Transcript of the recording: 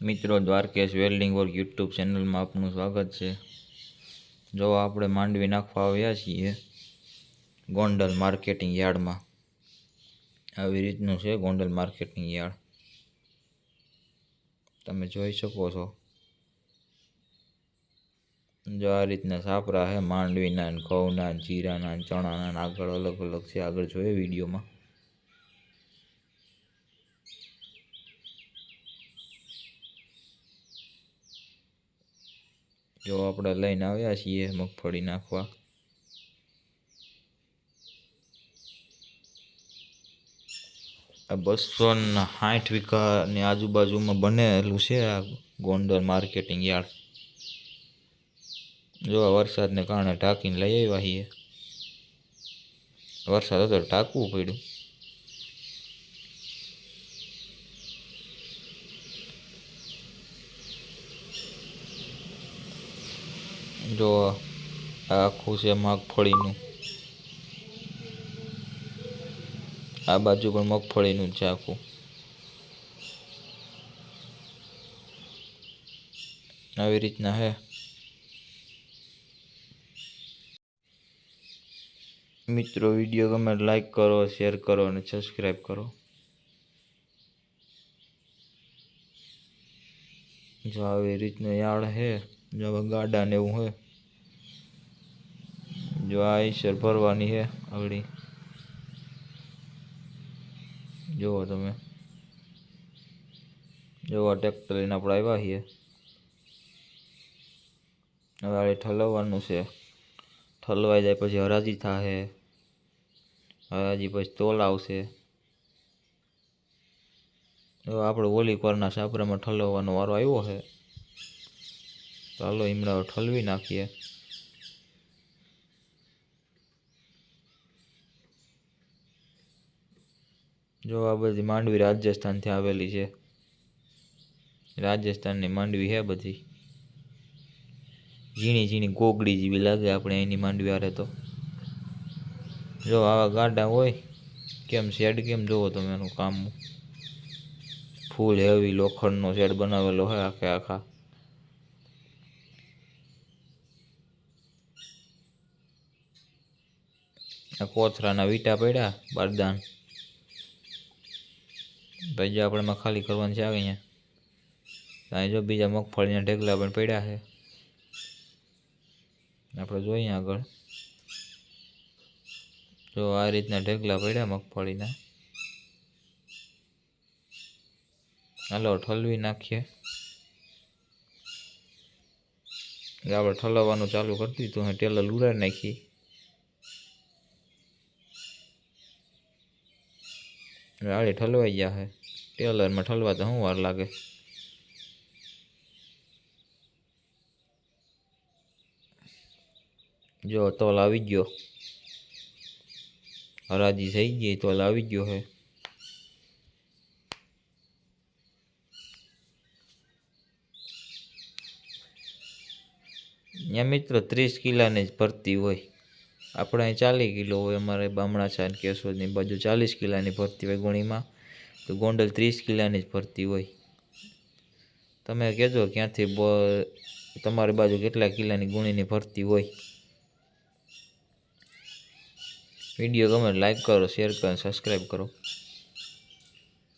મિત્રો Dwarkesh welding work YouTube ચેનલમાં આપનું સ્વાગત છે. જો આપણે માંડવી નાખવા આવ્યા છીએ, ગોંડલ માર્કેટિંગ યાર્ડમાં. આવી રીતનું છે ગોંડલ માર્કેટિંગ યાર્ડ. તમે જોઈ શકો છો. જો આ રીતના સાપરા છે, માંડવીના ઘઉંના જીરાના ચણાના આગળ અલગ અલગ છે, આગળ જોઈએ વિડીયોમાં. જો આપણે લઈને આવ્યા છીએ મગફળી નાખવા. આ બસો સાઠ વીઘાની આજુબાજુમાં બનેલું છે આ ગોંડલ માર્કેટિંગ યાર્ડ. જો વરસાદને કારણે ઢાંકીને લઈ આવ્યા છીએ. વરસાદ હતો ઢાંકવું પડ્યું. જો આખું છે મગફળીનું. આ બાજુ પણ મગફળીનું છે આખું. આવી રીતના હે. મિત્રો, વીડિયો ગમે લાઈક કરો શેર કરો અને સબસ્ક્રાઈબ કરો. જો આવી રીતનું યાર્ડ હે, જો ગાડા ને એવું હે. જો આ ઈશ્વર ભરવાની છે આગળી. જુઓ તમે. જુઓ ટ્રેક્ટર લઈને આપણે આવ્યા છીએ. હવે આ ઠલવવાનું છે. ઠલવાઈ જાય પછી હરાજી થશે હરાજી પછી તોલ આવશે. હવે આપણે ઓલી કોરના સાપરામાં ઠલવવાનો વારો આવ્યો છે. ચાલો ઈમડા ઠલવી નાખીએ. જો આ બધી માંડવી રાજસ્થાનથી આવેલી છે. રાજસ્થાનની માંડવી છે બધી. ઝીણી ઝીણી ગોગડી જેવી લાગે આપણે એની માંડવી આરે તો. જો આવા ગાડા હોય, કેમ શેડ કેમ જોવો તમે એનું કામ ફૂલ હેવી લોખંડનો શેડ બનાવેલો હોય આખે આખા. કોથરાના વીટા પડ્યા બારદાન. ભાઈ જો આપણે ખાલી કરવાનું છે આવે અહીંયા. અહીં જો બીજા મગફળીના ઢેગલા પણ પડ્યા છે. આપણે જોઈએ આગળ. જો આ રીતના ઢેગલા પડ્યા મગફળીના. હાલો, ઠલવી નાખીએ. આપણે ઠલવવાનું ચાલુ કરી દીધું હે, ટેલર ઉડાડી નાખી. રાડી ઠલવાઈ ગયા છે ટેલરમાં ઠલવા તો શું વાર લાગે. જો તોલ આવી ગયો. હરાજી થઈ ગઈ, તોલ આવી ગયો હે. ત્યાં મિત્રો, ત્રીસ કિલાની જ ભરતી હોય. આપણે અહીં ચાલીસ કિલો હોય, અમારે બામણા ને કેશોદની બાજુ ચાલીસ કિલાની ભરતી હોય ગુણીમાં. તો ગોંડલ ત્રીસ કિલાની જ ભરતી હોય. તમે કહેજો ક્યાંથી તમારી બાજુ કેટલા કિલાની ગુણીની ભરતી હોય. વીડિયો ગમે લાઈક કરો શેર કરો સબસ્ક્રાઈબ કરો.